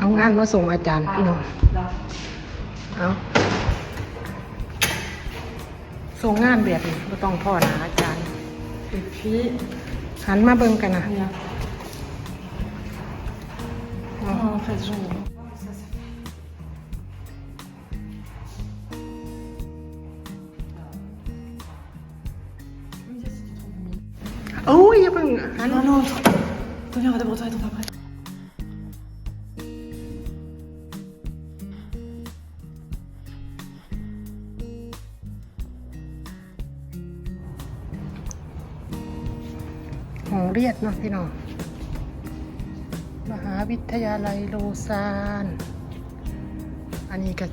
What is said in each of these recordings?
เอางานมาส่งอาจารย์พี่น้องเอาส่งงานแบบนี้ไม่ต้องพ่อนาอาจารย์ Et puis, หันมาเบิ่งกันนะ regarde. เอา En โอ้ยอย่าเพิ่งหัน Non, non, attends, viens, on va d'abord toi et toi après. ห้องเรียนเนาะพี่น้องมหาวิทยาลัยโลซาน อันนี้กับ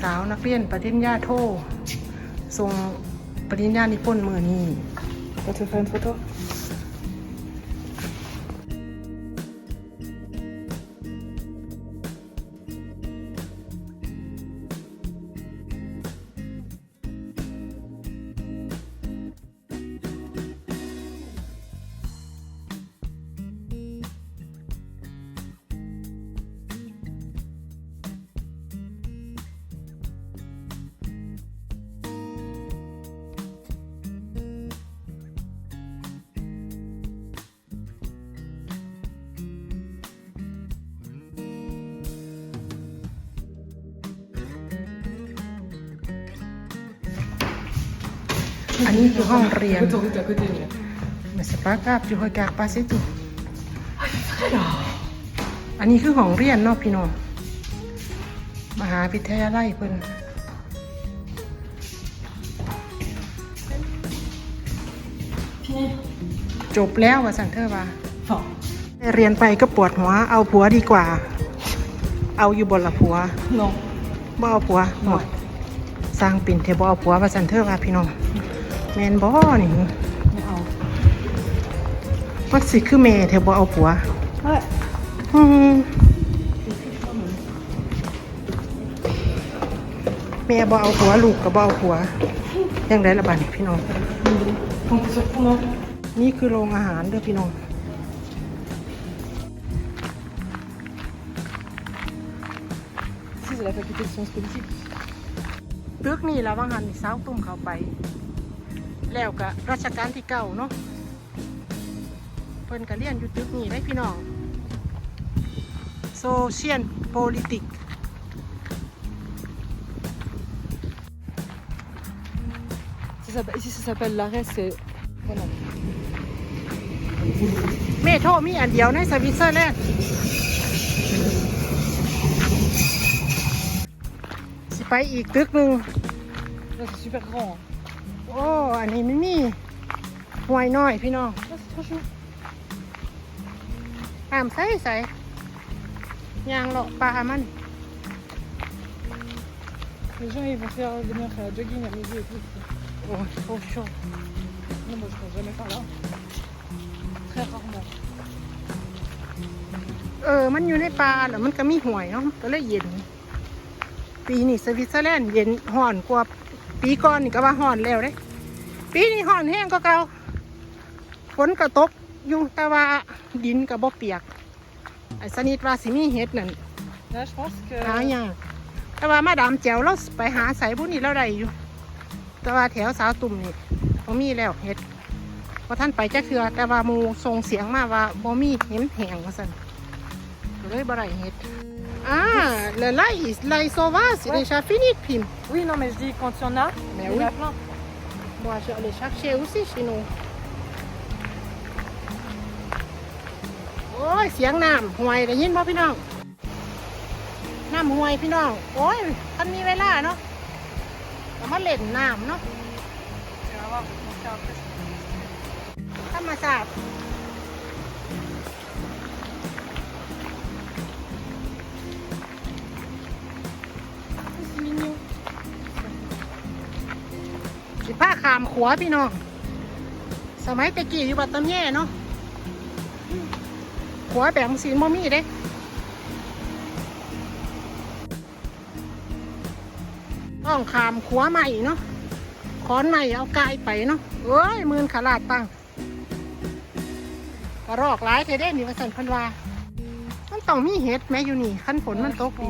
สาวนักเรียนปริญญาโททรงปริญญานิพนธ์มือนี้ Warte, fein Foto. อันนี้คือห้องเรียน Autoroute à côté, mais. Mais c'est pas grave, tu regardes pas, c'est tout. อันนี้คือห้องเรียนเนาะพี่น้อง มหาวิทยาลัยเพิ่น Fini. จบแล้วว่าสันเทอร์ว่า Enfin, เรียนไปก็ปวดหัว เอาผัวดีกว่า เอาอยู่บนละผัว non. บ่เอาผัวหมดสร้างปิ่นเทบ่เอาผัวว่าสันเทอร์ว่าพี่น้อง แมนบ่นี่ Mais ah. มันสิคือแม่เทบ่เอาผัว Ouais. อืมแม่บ่เอาผัวลูกก็บ่เอาผัวยังไงละบาดนี้พี่น้อง Donc, sur comment นี่คือโรงอาหารเด้อพี่น้อง Si, c'est la faculté de sciences politiques. ตึกนี่ละว่างหันนี่สาวตุ้มเข้าไป แล้วก็รัชกาลที่เก้าเนาะเพิ่นก็เรียนอยู่ตึกนี่ได้พี่น้องโซเชียลโพลิติก Ça s'appelle- Ici, ça s'appelle l'arrêt, c'est. Voilà. เมโทรมีอันเดียวในสวิตเซอร์แลนด์สิไปอีกตึกหนึ่ง Là, c'est super grand. hein. โอ้ อันนี้ไม่มีห่วยน้อยพี่น้อง Là, c'est trop chaud. ห้ามใส่ใส่ยางเลาะปลามัน Les gens, ils vont faire venir faire jogging à midi et tout. โอ้โหโชว์ Non, moi, je pense jamais par là. Très rarement. เออ มันอยู่ในป่าแล้วมันก็มีห่วยเนาะก็เลยเย็น ปีนี้สวิตเซอร์แลนด์เย็นห่อนกว่า ปีก่อนนี่ก็ว่าห่อนแล้วเด้ปีนี้ห่อนแห้งก็เก่าฝนก็ตกอยู่แต่ว่าดินก็บ่เปียกไอ้สนิทว่าสิมีเห็ดนั่น Là, je pense que. หายากแต่ว่ามาดามแจวเราไปหาใส่บุนี่เราได้อยู่ แต่ว่าแถวสาวตุ่มนี่บ่มีแล้วเห็ดเพราะท่านไปจะเคือแต่ว่าหมูส่งเสียงมาว่าบ่มีเห็มแหงว่าซั่นก็เลยบ่ได้เห็ด อ่า le l'ail l'ail sauvage c'est déjà fini Pim Oui, non, mais je dis quand il y en a, Mais il y oui. en a plein. moi je vais aller chercher aussi chez nous โอ้ย เสียงน้ำห่วยได้ยินบ่พี่น้อง น้ำห่วยพี่น้อง โอ้ยท่านมีเวลาเนาะก็มาเล่นน้ำเนาะ Tu vas voir, je vais faire après. ธรรมศาสตร์ ขามขวาพี่น้อง สมัยตะกี้อยู่บัดตำแย่เนาะขวาแบ่งสีนบ่มีเด้ต้องขามขวาใหม่เนาะขขอนใหม่เอากายไปเนาะเอ้ยหมื่นขาลาดตั้งกระรอกหลายเทเด้นี่ว่าสันเพันว่ามันต้องมีเห็ดแม้อยู่นี่ขั้นฝนมันตกดี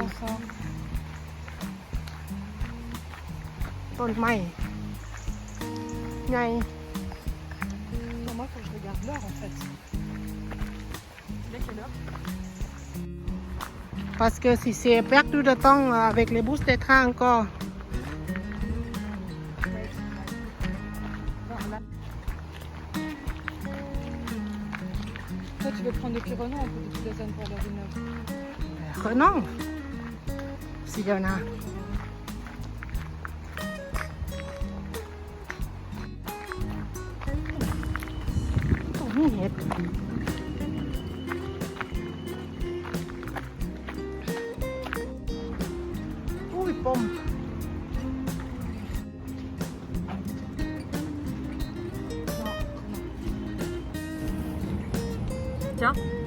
ต้นไม้ Ouais. Pour moi, quand je regarde l'heure, en fait. Il est quelle heure? Parce que si c'est perdu de temps euh, avec les bus de train encore. Toi, tu veux prendre depuis Renan ou depuis la zone pour l'heure du Nord Renan S'il y en a. ต้องมีเห็ดอุ้ยปม Tiens.